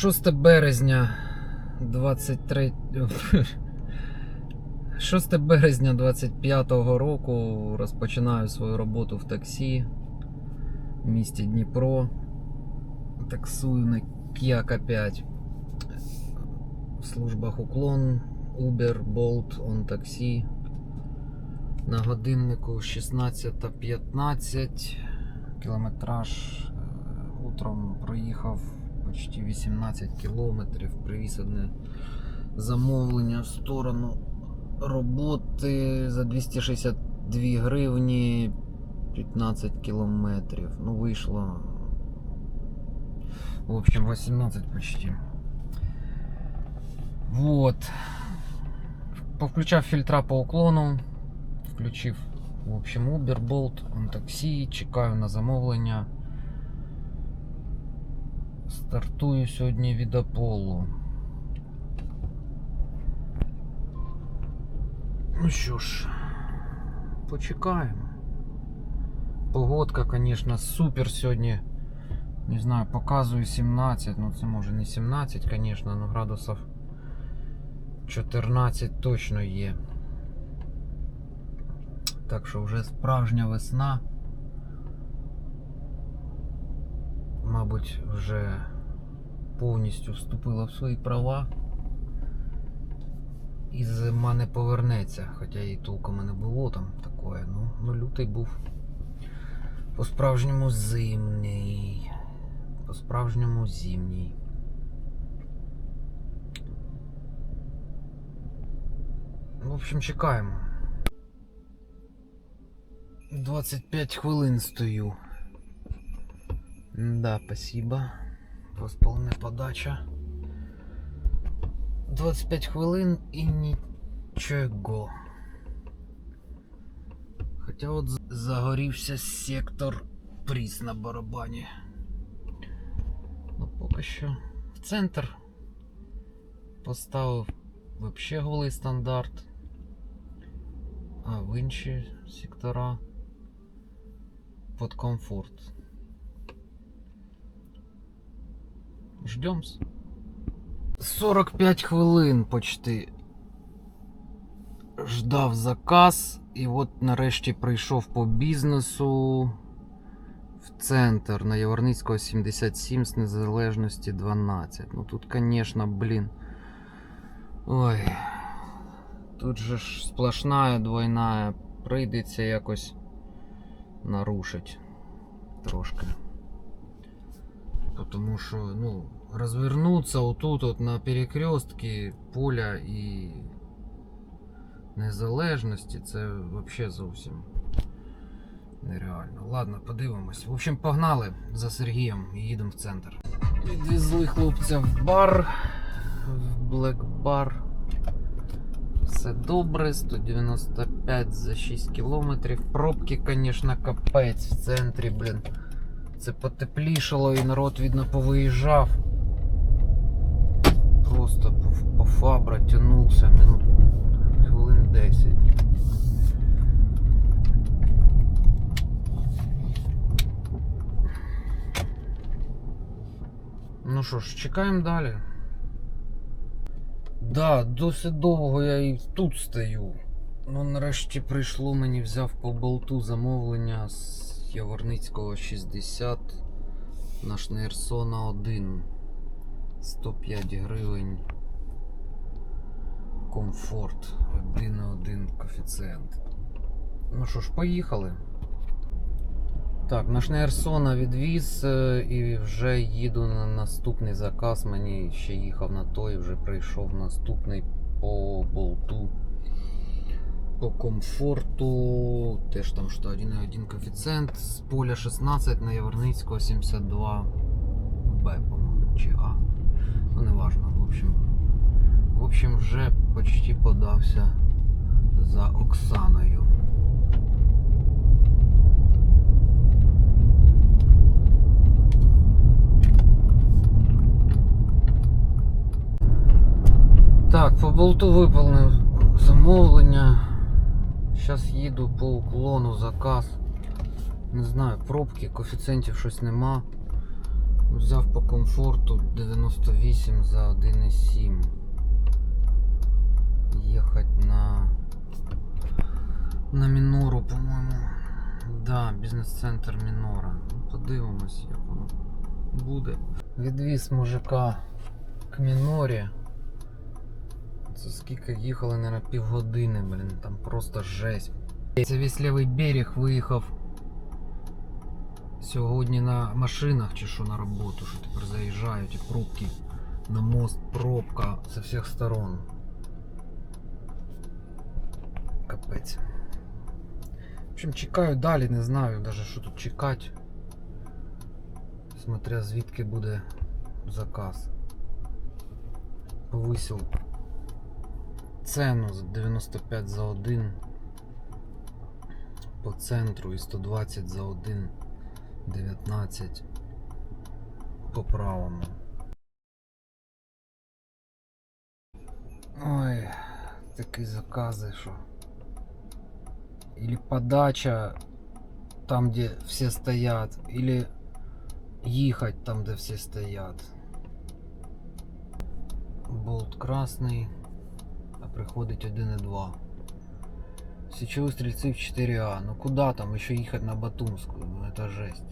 6 березня 23. 6 березня 25-го року розпочинаю свою роботу в таксі в місті Дніпро. Таксую на Kia K5. В службах уклон, Uber, Bolt, on таксі. На годиннику 16.15. Кілометраж е, утром проїхав почти 18 кілометрів. Привіз одне замовлення в сторону роботи за 262 гривні 15 кілометрів. Ну, вийшло. В общем, 18 почти. Вот. Повключав фільтра по уклону. Включив, в общем, Uber, Bolt, он таксі, чекаю на замовлення. Стартую сьогодні від Аполло. Ну що ж, почекаємо. Погодка, конечно, супер сьогодні. Не знаю, показую 17, ну це може не 17, конечно, но градусів 14 точно є. Так що вже справжня весна. Мабуть, вже повністю вступила в свої права. І зима не повернеться, хоча і толком не було там такое. Ну, ну лютий був по-справжньому зимний. По-справжньому зимній. В общем, чекаємо. 25 хвилин стою. Да, спасибо. Восполне подача. 25 хвилин і нічого. Хоча от загорівся сектор пріс на барабані. Ну поки що в центр поставив вообще голий стандарт. А в інші сектора под комфорт. Ждемс. 45 хвилин почти ждав заказ, і от нарешті прийшов по бізнесу в центр на Яворницького 77 з незалежності 12. Ну тут, звісно, блін. Ой. Тут же ж сплошная двойная. Прийдеться якось нарушить трошки. Потому що, ну, розвернуться отут от на перекрестки поля і незалежності, це взагалі зовсім нереально. Ладно, подивимось. В общем, погнали за Сергієм і їдемо в центр. Відвезли хлопця в бар, в Блек Бар. Все добре, 195 за 6 кілометрів. Пробки, звісно, капець в центрі, блін. Це потеплішало і народ, видно, повиїжджав. Просто по, фабра тянувся минут хвилин 10. Ну що ж, чекаємо далі. Да, досить довго я і тут стою. Ну, нарешті прийшло мені взяв по болту замовлення з Яворницького 60 на Шнейрсона 1. 105 гривень. Комфорт. 1,1 коефіцієнт. Ну що ж, поїхали. Так, на Шнейрсона відвіз е, і вже їду на наступний заказ. Мені ще їхав на той, вже прийшов наступний по болту. По комфорту. Теж там що 1,1 коефіцієнт з поля 16 на Яворницького 72 Б, по-моєму, чи А. Ну, не важно, в общем. В общем, вже почти подався за Оксаною. Так, по болту виповнив замовлення. Зараз їду по уклону заказ. Не знаю, пробки, коефіцієнтів щось нема. Взяв по комфорту 98 за 1,7. Ехать на на Мінору, по-моєму. Да, бізнес-центр Мінора. Ну, Подивимось, як воно буде. Відвіз мужика к Мінорі. Це скільки їхали, наверное, півгодини, блін, там просто жесть. Це весь лівий берег виїхав Сьогодні на машинах чи що на роботу, що тепер заїжджають і пробки на мост, пробка з всіх сторон. Капець. В общем, чекаю далі, не знаю даже що тут чекати. Смотря звідки буде заказ. Повисив цену з 95 за 1 по центру і 120 за 1 19 по правому. Ой, такі закази, що. Или подача там, где все стоят, или ехать там, где все стоят. Болт красний, а приходить 1,2. Сечевые стрельцы в 4А. Ну куда там еще ехать на Батумскую? Ну это жесть.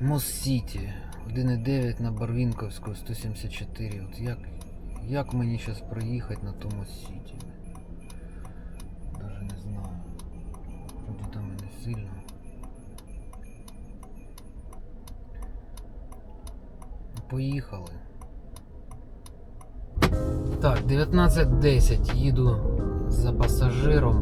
Мост Сіті 1,9 на Барвінковську 174. От як, як мені зараз проїхати на тому Сіті? Даже не знаю. Вроді там і не сильно. Ну, Поїхали. Так, 19.10 їду за пасажиром.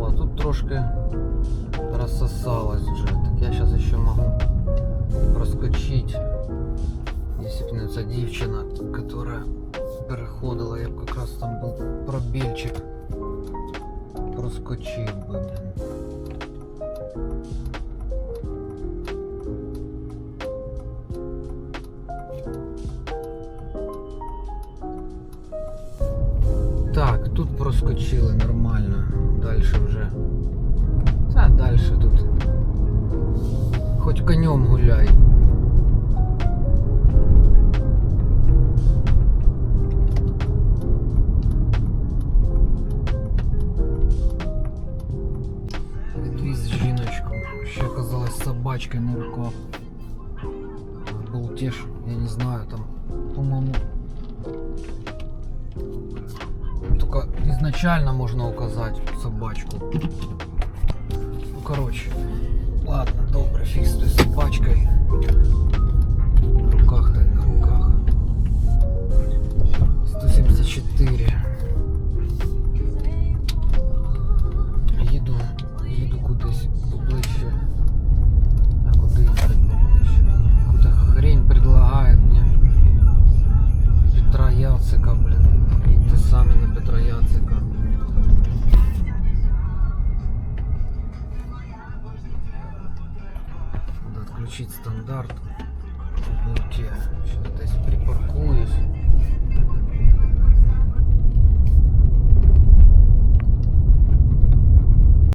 О, тут трошки рассосалось вже. Так я зараз ще можу проскочить. Если б не ця дівчина, которая переходила, я б якраз там був пробільчик. Проскочив би, проскочили нормально. Дальше вже. А дальше тут. Хоть конем гуляй. Відвіз жіночку. Ще оказалась собачкой на руках. Можно указать собачку. Ну, короче, ладно, добре, фиг с той собачкой. В руках-то в руках. 174.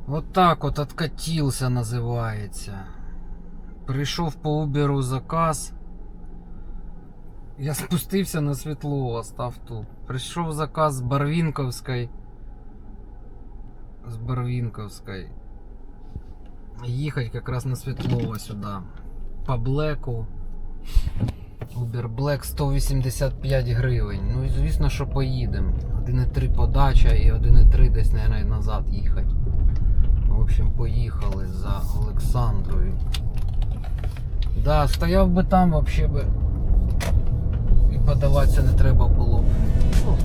Вот так вот откатился називається. Прийшов по Uber заказ. Я спустився на світло, став тут. Прийшов заказ з Барвінковської. З Барвінковської. Їхати якраз на світло сюди. По блеку. Uber Black 185 гривень. Ну і звісно, що поїдемо. 1,3 подача і 1,3 десь, мабуть, назад їхати. Общем, поїхали за Олександрою. Да, стояв би там, вообще би і подаватися не треба було. Ну,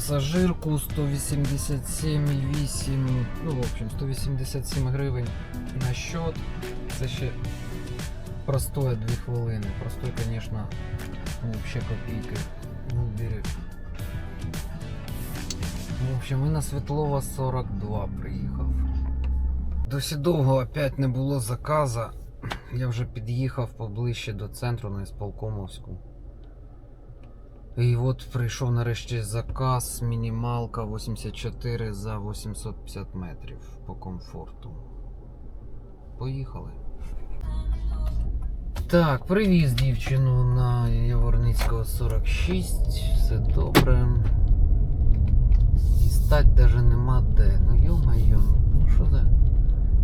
пасажирку 187,8, ну, в общем, 187 гривень на счет. Це ще простое 2 хвилини. Простой, звісно, ну, взагалі копійки в Убері. В общем, і на Світлова 42 приїхав. Досі довго опять не було заказа. Я вже під'їхав поближче до центру на Ісполкомовську. І от прийшов нарешті заказ, мінімалка 84 за 850 метрів по комфорту. Поїхали. Так, привіз дівчину на Яворницького 46, все добре. І стать даже нема де. Ну йо-моє, ну що за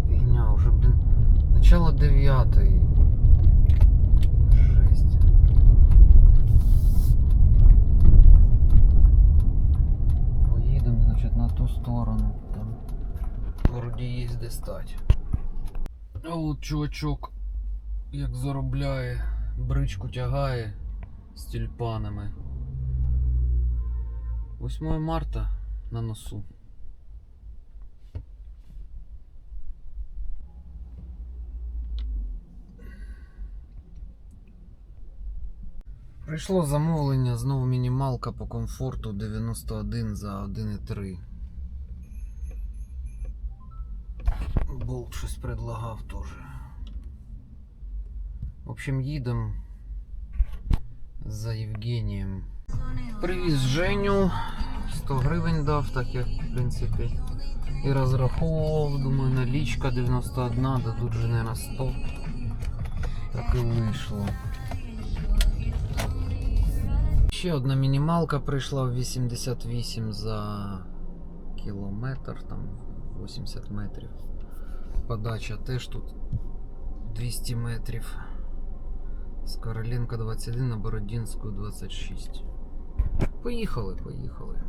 фігня, уже, блін, начало 9. Жесть. Поїдемо, значить, на ту сторону. Там вроді їзди стать. А от чувачок, як заробляє, бричку тягає з тюльпанами. 8 марта на носу. Прийшло замовлення, знову мінімалка по комфорту 91 за 1,3. Болт щось предлагав теж. В общем, їдемо за Євгенієм. Привіз Женю. 100 гривень дав, так як в принципі. І розраховував, думаю, налічка 91, дадуть же не на 100. Так і вийшло. Ще одна мінімалка прийшла в 88 за кілометр, там 80 метрів. Подача теж тут 200 метрів. З Короленка 21 на Бородінську 26. Поїхали, поїхали.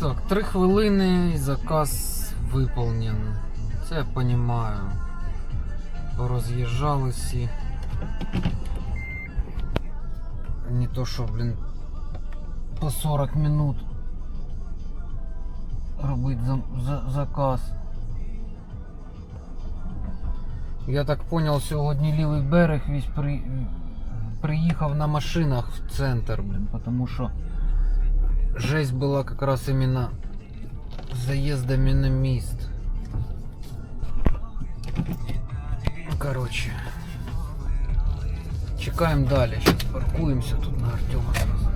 Так, 3 хвилини і заказ виповнен. Це я розумію. Пороз'їжджалися. Не то, що, блін, по 40 минут робити за, за, заказ. Я так понял, сьогодні лівий берег весь при, приїхав на машинах в центр, блін, потому що жесть была как раз именно заездами на мист. Ну, Короче. Чекаємо далі. Сейчас паркуємося тут на Артема сразу.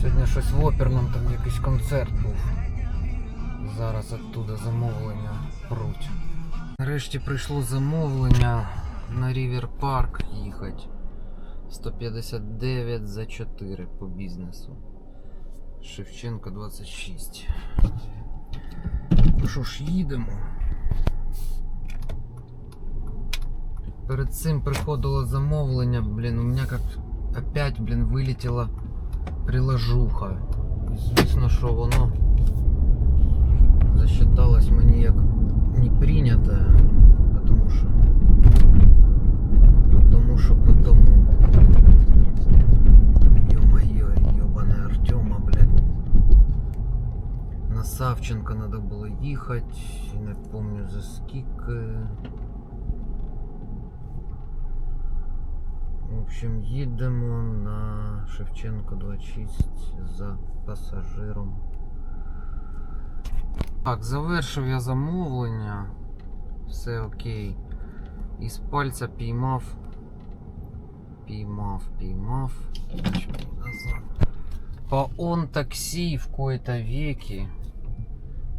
Сьогодні щось в оперному там якийсь концерт був. Зараз оттуда замовлення пруть. Нарешті прийшло замовлення на Рівер Парк їхати. 159 за 4 по бізнесу. Шевченко 26. Ну що ж, їдемо. Перед цим приходило замовлення, блін, у мене як опять, блін, вилетіла приложуха. І Звісно, що воно засчиталось мені як не прийнято, потому що потому що потому. Ё-моё, ёбаная Артема, блядь. На Савченко надо було їхати, і не помню за скільки. Общем, їдемо на Шевченко 26 за пасажиром. Так, завершив я замовлення. Все окей. І з пальця піймав. Піймав, піймав. По он такси в кои-то веки.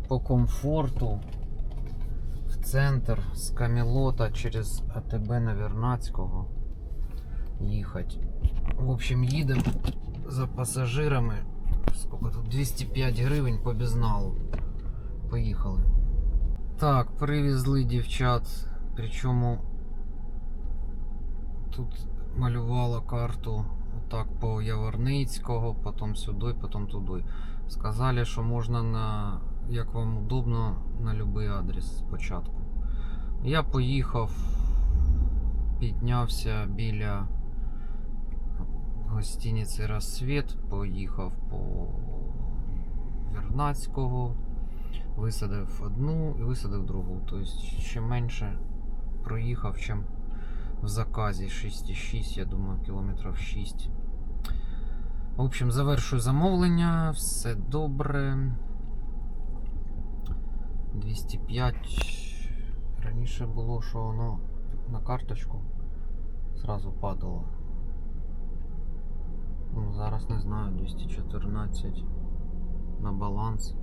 По комфорту. В центр з Камелота через АТБ на їхати. В общем, їдемо за пасажирами. Сколько тут? 205 гривень по безналу. Поїхали. Так, привезли дівчат. Причому тут малювала карту отак по Яворницького, потім сюди, потім туди. Сказали, що можна на як вам удобно на будь-який адрес спочатку. Я поїхав, піднявся біля гостиниці Рассвіт, поїхав по Вернадського, висадив одну і висадив другу. Тобто ще менше проїхав, чим в заказі 6,6, я думаю, кілометрів 6. В общем, завершую замовлення, все добре. 205. Раніше було, що воно на карточку зразу падало. Ну, зараз не знаю, 214 на баланс.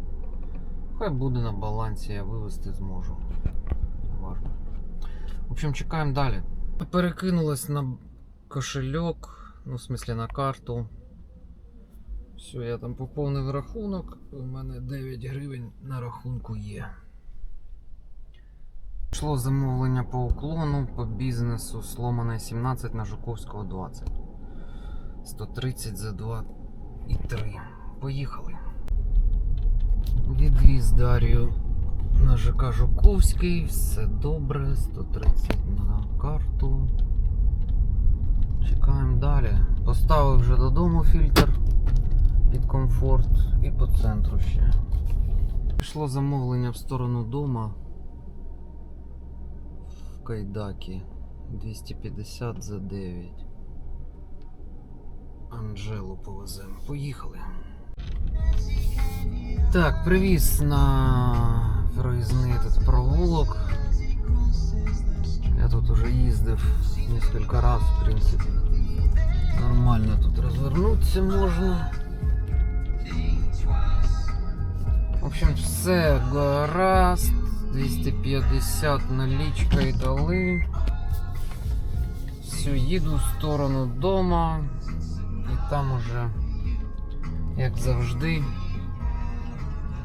Хай буде на балансі, я вивести зможу. Неважно. В общем, чекаємо далі. Перекинулось на кошельок, ну, в смислі на карту. Все, я там поповнив рахунок. У мене 9 гривень на рахунку є. Пішло замовлення по уклону, по бізнесу сломане 17 на Жуковського 20. 130 за 2 і 3. Поїхали. Відвіз Дар'ю на ЖК Жуковський, все добре, 130 на карту. Чекаємо далі. Поставив вже додому фільтр під комфорт і по центру ще. Пішло замовлення в сторону дома в Кайдакі 250 за 9. Анжелу повеземо. Поїхали. Так, привіз на проїзний этот провулок. Я тут уже їздив несколько раз, в принципе. Нормально тут розвернутися можна. В общем, все гаразд. 250 налічкою дали. Все, їду в сторону дома. Там уже, як завжди.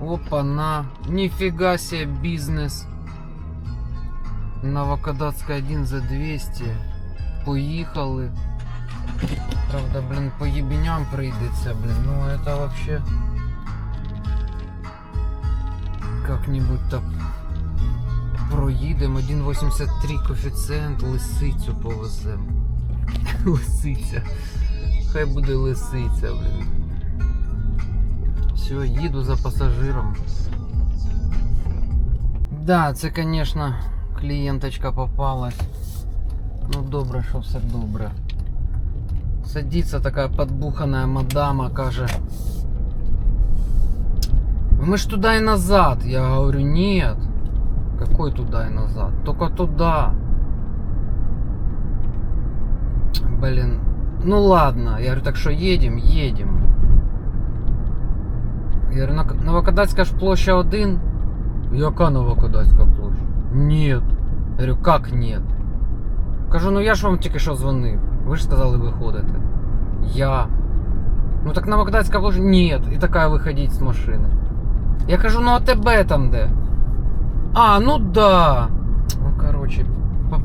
Опа, на. Нифига себе бізнес. Новокадацька 1 за 200. Поїхали. Правда, блин, по ебеням прийдеться, блин. Ну это вообще как-нибудь так проїдемо. 1,83 коефіцієнт, лисицю повеземо. Лисиця. Хай буде лисиця, блин. Все, їду за пасажиром. Да, це, конечно, клієнточка попалась. Ну добре, що все добре. Садится такая подбуханная мадама, каже. Мы ж туда и назад. Я говорю, нет. Какой туда и назад? Только туда. Блин. ну ладно. Я говорю, так что едем, едем. Я говорю, «Нок- Новокадацька ж площа 1. Яка Новокадацька площа? Нет. Я говорю, как нет? Кажу, ну я ж вам тільки що дзвонив. Ви ж сказали виходити. Я. Ну так Новокадацька площа. Нет. І така виходить з машини. Я кажу, ну а тебе там де? А, ну да. Ну, короче,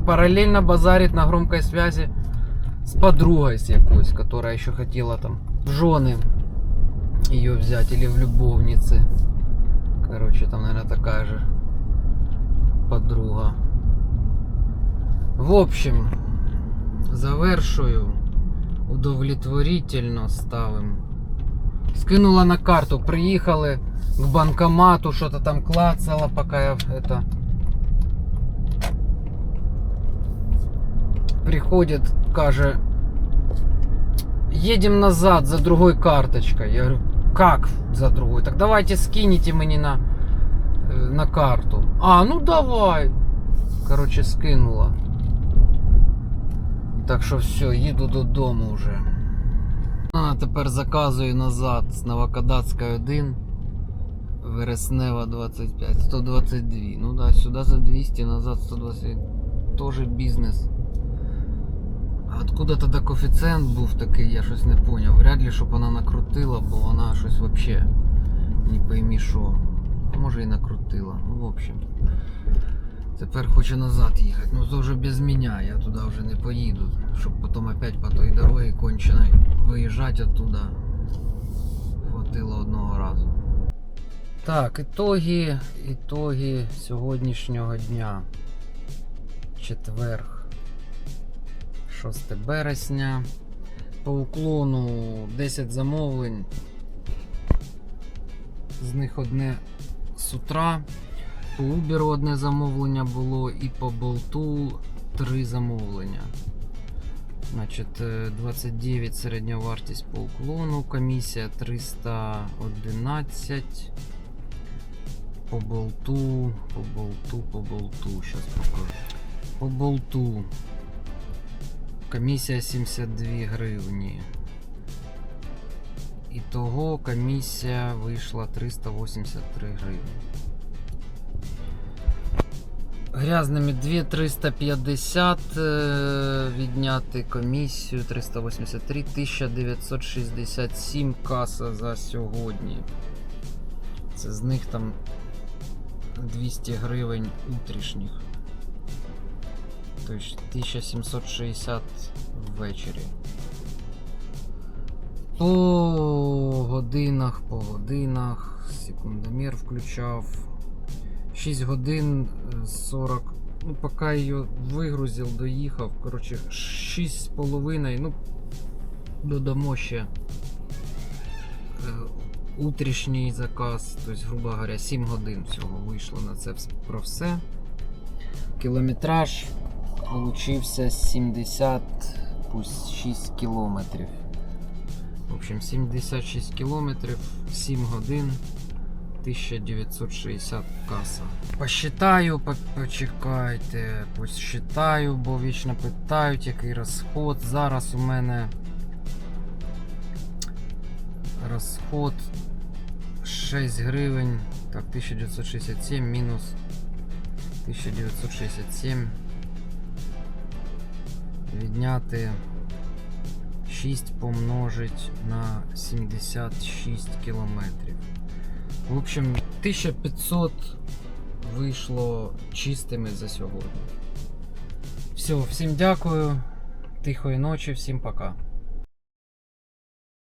параллельно базарит на громкой связи с подругой с якоюсь, которая еще хотела там в жены ее взять или в любовницы. Короче, там, наверное, такая же подруга. В общем, завершую. Удовлетворительно ставим. Скинула на карту, приїхали к банкомату, что-то там клацало, пока я это... Приходит, каже, едем назад за другой карточкой. Я говорю, как за другой? Так давайте скинете мне на, э, на карту. А, ну давай. Короче, скинула. Так що все, їду додому вже. А, тепер заказую назад з Новокадацької 1. Вереснева 25, 122. Ну да, сюди за 200, назад 120. Тоже бізнес. Откуда тоді коефіцієнт був такий, я щось не поняв. Вряд ли, щоб вона накрутила, бо вона щось вообще не поймі що. Може і накрутила. Ну, в общем. Тепер хоче назад їхати. Ну це вже без мене, я туди вже не поїду. Щоб потім опять по той дорогі конченой виїжджати оттуда. Хватило одного разу. Так, ітоги, ітоги сьогоднішнього дня. Четверг. 6 березня. по уклону 10 замовлень. З них одне з утра. По Uber одне замовлення було і по болту три замовлення. Значить, е, 29 середня вартість по уклону, комісія 311. По болту, по болту, по болту. Сейчас покажу. По болту. Комісія 72 гривні. Ітого комісія вийшла 383 гривні. Грязними 2350 е, відняти комісію 383 1967 каса за сьогодні. Це з них там 200 гривень утрішніх. Тобто 1760 ввечері. По годинах, по годинах, секундомір включав. 6 годин е, 40. Ну, поки її вигрузив, доїхав. Коротше, 6,5. Ну, додамо ще е, утрішній заказ. Тобто, грубо говоря, 7 годин всього вийшло на це про все. Кілометраж получився 76 кілометрів. В общем, 76 кілометрів, 7 годин, 1960 каса. Посчитаю, по- почекайте, посчитаю, бо вічно питають, який розход. Зараз у мене розход 6 гривень. Так, 1967 мінус 1967. Відняти 6 помножить на 76 кілометрів. В общем, 1500 вийшло чистими за сьогодні. Все, всім дякую. Тихої ночі, всім пока.